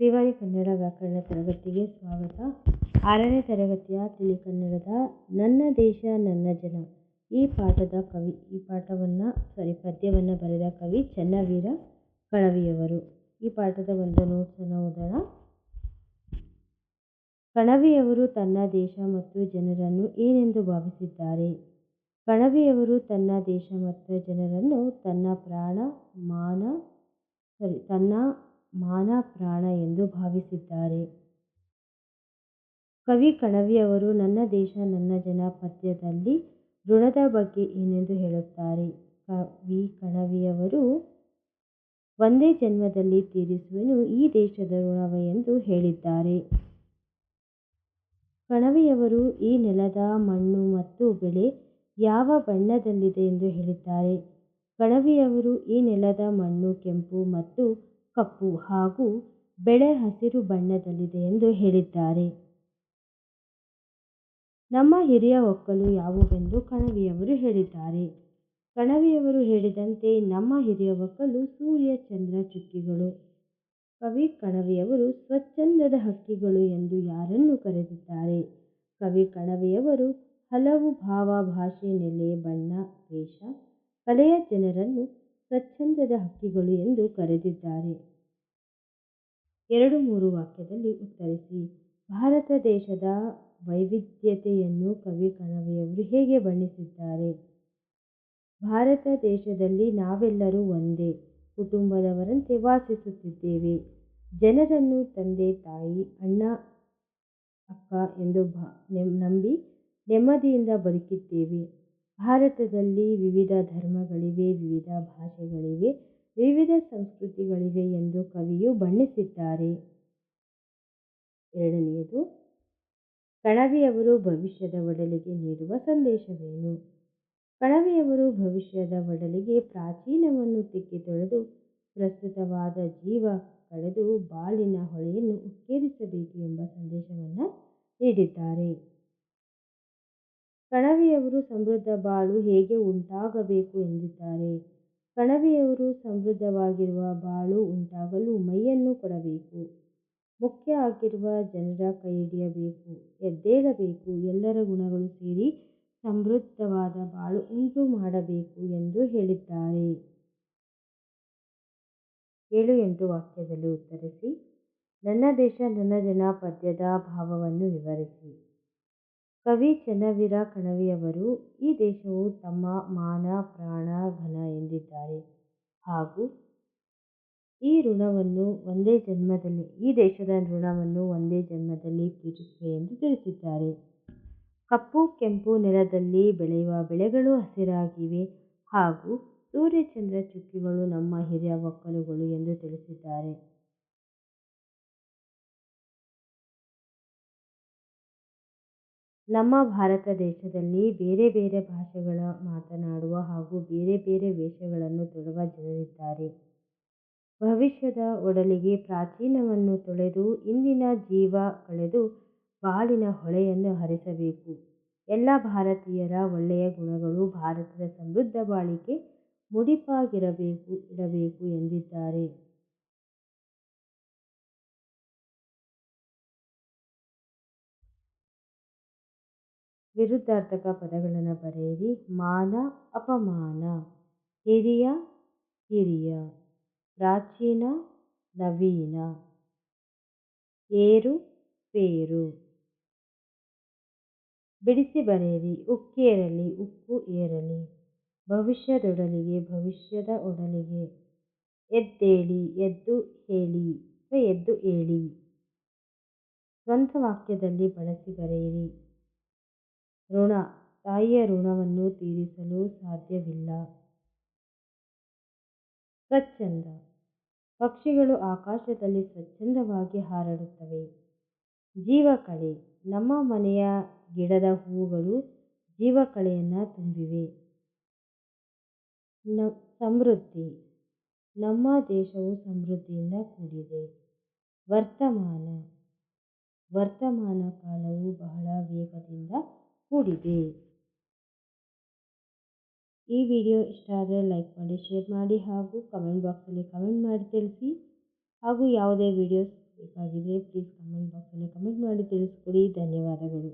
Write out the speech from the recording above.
ಶ್ರೀವಾರಿ ಕನ್ನಡ ವ್ಯಾಕರಣ ತರಗತಿಗೆ ಸ್ವಾಗತ. ಆರನೇ ತರಗತಿಯ ತಿಳಿ ಕನ್ನಡದ ನನ್ನ ದೇಶ, ನನ್ನ ಜನ. ಈ ಪಾಠದ ಕವಿ, ಈ ಪಾಠವನ್ನು ಸಾರಿ ಪದ್ಯವನ್ನು ಬರೆದ ಕವಿ ಚನ್ನವೀರ ಕಣವಿಯವರು. ಈ ಪಾಠದ ಒಂದು ನೋಟ್ಸನ್ನು ಓದೋಣ. ಕಣವಿಯವರು ತನ್ನ ದೇಶ ಮತ್ತು ಜನರನ್ನು ಏನೆಂದು ಭಾವಿಸಿದ್ದಾರೆ? ಕಣವಿಯವರು ತನ್ನ ದೇಶ ಮತ್ತು ಜನರನ್ನು ತನ್ನ ಪ್ರಾಣ, ಮಾನ ಸಾರಿ ತನ್ನ ಮಾನ ಪ್ರಾಣ ಎಂದು ಭಾವಿಸಿದ್ದಾರೆ. ಕವಿ ಕಣವಿಯವರು ನನ್ನ ದೇಶ, ನನ್ನ ಜನ ಪದ್ಯದಲ್ಲಿ ಋಣದ ಬಗ್ಗೆ ಏನೆಂದು ಹೇಳುತ್ತಾರೆ? ಕವಿ ಕಣವಿಯವರು, ಒಂದೇ ಜನ್ಮದಲ್ಲಿ ತೀರಿಸುವನು, ಈ ದೇಶದ ಋಣವ ಎಂದು ಹೇಳಿದ್ದಾರೆ. ಕಣವಿಯವರು, ಈ ನೆಲದ ಮಣ್ಣು ಮತ್ತು ಬೆಳೆ ಯಾವ ಬಣ್ಣದಲ್ಲಿದೆ ಎಂದು ಹೇಳಿದ್ದಾರೆ? ಕಣವಿಯವರು, ಈ ನೆಲದ ಮಣ್ಣು, ಕೆಂಪು ಮತ್ತು ಕಪ್ಪು ಹಾಗೂ ಬೆಳೆ ಹಸಿರು ಬಣ್ಣದಲ್ಲಿದೆ ಎಂದು ಹೇಳಿದ್ದಾರೆ. ನಮ್ಮ ಹಿರಿಯ ಒಕ್ಕಲು ಯಾವುವೆಂದು ಕಣವಿಯವರು ಹೇಳಿದ್ದಾರೆ. ಕಣವಿಯವರು ಹೇಳಿದಂತೆ ನಮ್ಮ ಹಿರಿಯ ಒಕ್ಕಲು ಸೂರ್ಯ, ಚಂದ್ರ, ಚುಕ್ಕಿಗಳು. ಕವಿ ಕಣವಿಯವರು ಸ್ವಚ್ಛಂದದ ಹಕ್ಕಿಗಳು ಎಂದು ಯಾರನ್ನು ಕರೆದಿದ್ದಾರೆ? ಕವಿ ಕಣವಿಯವರು ಹಲವು ಭಾವ, ಭಾಷೆ, ನೆಲೆ, ಬಣ್ಣ, ವೇಷ, ಕಲೆಯ ಜನರನ್ನು ಸ್ವಚ್ಛಂದದ ಹಕ್ಕಿಗಳು ಎಂದು ಕರೆದಿದ್ದಾರೆ. ಎರಡು ಮೂರು ವಾಕ್ಯದಲ್ಲಿ ಉತ್ತರಿಸಿ, ಭಾರತ ದೇಶದ ವೈವಿಧ್ಯತೆಯನ್ನು ಕವಿ ಕಣವಿಯವರು ಹೇಗೆ ಬಣ್ಣಿಸಿದ್ದಾರೆ? ಭಾರತ ದೇಶದಲ್ಲಿ ನಾವೆಲ್ಲರೂ ಒಂದೇ, ಕುಟುಂಬದವರಂತೆ ವಾಸಿಸುತ್ತಿದ್ದೇವೆ. ಜನರನ್ನು ತಂದೆ, ತಾಯಿ, ಅಣ್ಣ, ಅಕ್ಕ ಎಂದು ನಂಬಿ ನೆಮ್ಮದಿಯಿಂದ ಬದುಕಿದ್ದೇವೆ. ಭಾರತದಲ್ಲಿ ವಿವಿಧ ಧರ್ಮಗಳಿವೆ, ವಿವಿಧ ಭಾಷೆಗಳಿವೆ. ವಿವಿಧ ಸಂಸ್ಕೃತಿಗಳಿವೆ ಎಂದು ಕವಿಯು ಬಣ್ಣಿಸಿದ್ದಾರೆ. ಎರಡನೆಯದು, ಕಣವಿಯವರು ಭವಿಷ್ಯದ ಒಡಲಿಗೆ ನೀಡುವ ಸಂದೇಶವೇನು? ಕಣವಿಯವರು ಭವಿಷ್ಯದ ಒಡಲಿಗೆ ಪ್ರಾಚೀನವನ್ನು ತಿಕ್ಕಿ ತೊಳೆದು ಪ್ರಸ್ತುತವಾದ ಜೀವ ಕಳೆದು ಬಾಳಿನ ಹೊಳೆಯನ್ನು ಉಕ್ಕೇರಿಸಬೇಕು ಎಂಬ ಸಂದೇಶವನ್ನು ನೀಡಿದ್ದಾರೆ. ಕಣವಿಯವರು ಸಮೃದ್ಧ ಬಾಳು ಹೇಗೆ ಉಂಟಾಗಬೇಕು ಎಂದಿದ್ದಾರೆ? ಕಣವಿಯವರು ಸಮೃದ್ಧವಾಗಿರುವ ಬಾಳು ಉಂಟಾಗಲು ಮೈಯನ್ನು ಕೊಡಬೇಕು. ಮುಖ್ಯ ಆಗಿರುವ ಜನರ ಕೈ ಹಿಡಿಯಬೇಕು ಎದ್ದೇಳಬೇಕು, ಎಲ್ಲರ ಗುಣಗಳು ಸೇರಿ ಸಮೃದ್ಧವಾದ ಬಾಳು ಉಂಟು ಮಾಡಬೇಕು ಎಂದು ಹೇಳಿದ್ದಾರೆ. ಏಳು ಎಂಟು ವಾಕ್ಯದಲ್ಲಿ ಉತ್ತರಿಸಿ, ನನ್ನ ದೇಶ ನನ್ನ ಜನ ಪದ್ಯದ ಭಾವವನ್ನು ವಿವರಿಸಿ ಕವಿ ಚೆನ್ನವೀರ ಕಣವಿಯವರು, ಈ ದೇಶವು ತಮ್ಮ ಮಾನ ಪ್ರಾಣ ಹಾಗೂ ಈ ಋಣವನ್ನು ಒಂದೇ ಜನ್ಮದಲ್ಲಿ, ಈ ದೇಶದ ಋಣವನ್ನು ಒಂದೇ ಜನ್ಮದಲ್ಲಿ ತೀರಿಸುವೆ ಎಂದು ತಿಳಿಸಿದ್ದಾರೆ. ಕಪ್ಪು, ಕೆಂಪು ನೆಲದಲ್ಲಿ ಬೆಳೆಯುವ ಬೆಳೆಗಳು ಹಸಿರಾಗಿವೆ ಹಾಗೂ ಸೂರ್ಯಚಂದ್ರ ಚುಕ್ಕಿಗಳು ನಮ್ಮ ಹಿರಿಯ ಒಕ್ಕಲುಗಳು ಎಂದು ತಿಳಿಸಿದ್ದಾರೆ. ನಮ್ಮ ಭಾರತ ದೇಶದಲ್ಲಿ ಬೇರೆ ಬೇರೆ ಭಾಷೆಗಳ ಮಾತನಾಡುವ ಹಾಗೂ ಬೇರೆ ಬೇರೆ ವೇಷಗಳನ್ನು ತೊಡುವ ಜನರಿದ್ದಾರೆ. ಭವಿಷ್ಯದ ಒಡಲಿಗೆ ಪ್ರಾಚೀನವನ್ನು ತೊಳೆದು ಇಂದಿನ ಜೀವ ಕಳೆದು ಬಾಳಿನ ಹೊಳೆಯನ್ನು ಹರಿಸಬೇಕು. ಎಲ್ಲ ಭಾರತೀಯರ ಒಳ್ಳೆಯ ಗುಣಗಳು ಭಾರತದ ಸಮೃದ್ಧ ಬಾಳಿಗೆ ಮುಡಿಪಾಗಿರಬೇಕು, ಇಡಬೇಕು ಎಂದಿದ್ದಾರೆ. ವಿರುದ್ಧಾರ್ಥಕ ಪದಗಳನ್ನು ಬರೆಯಿರಿ. ಮಾನ, ಅಪಮಾನ. ಹಿರಿಯ ಹಿರಿಯ ಪ್ರಾಚೀನ, ನವೀನ. ಏರು, ಪೇರು. ಬಿಡಿಸಿ ಬರೆಯಿರಿ. ಉಕ್ಕೇರಲಿ ಉಕ್ಕು ಏರಲಿ. ಭವಿಷ್ಯದೊಡಲಿಗೆ, ಭವಿಷ್ಯದ ಒಡಲಿಗೆ. ಎದ್ದೇಳಿ, ಎದ್ದು ಹೇಳಿ ಎದ್ದು ಹೇಳಿ. ಸ್ವಂತ ವಾಕ್ಯದಲ್ಲಿ ಬಳಸಿ ಬರೆಯಿರಿ. ಋಣ, ತಾಯಿಯ ಋಣವನ್ನು ತೀರಿಸಲು ಸಾಧ್ಯವಿಲ್ಲ. ಸ್ವಚ್ಛಂದ. ಪಕ್ಷಿಗಳು ಆಕಾಶದಲ್ಲಿ ಸ್ವಚ್ಛಂದವಾಗಿ ಹಾರಾಡುತ್ತವೆ. ಜೀವಕಳೆ ನಮ್ಮ ಮನೆಯ ಗಿಡದ ಹೂವುಗಳು ಜೀವಕಳೆಯನ್ನು ತುಂಬಿವೆ. ನ, ಸಮೃದ್ಧಿ. ನಮ್ಮ ದೇಶವು ಸಮೃದ್ಧಿಯಿಂದ ಕೂಡಿದೆ. ವರ್ತಮಾನ. ವರ್ತಮಾನ ಕಾಲವು ಬಹಳ ವೇಗದಿಂದ ಕೂಡಿದೆ. ಈ ವಿಡಿಯೋ ಇಷ್ಟ ಆದರೆ ಲೈಕ್ ಮಾಡಿ, ಶೇರ್ ಮಾಡಿ ಹಾಗೂ ಕಮೆಂಟ್ ಬಾಕ್ಸಲ್ಲಿ ಕಮೆಂಟ್ ಮಾಡಿ ತಿಳಿಸಿ. ಹಾಗೂ ಯಾವುದೇ ವಿಡಿಯೋಸ್ ಬೇಕಾಗಿದೆ ಪ್ಲೀಸ್ ಕಮೆಂಟ್ ಬಾಕ್ಸಲ್ಲಿ ಕಮೆಂಟ್ ಮಾಡಿ ತಿಳಿಸ್ಕೊಡಿ. ಧನ್ಯವಾದಗಳು.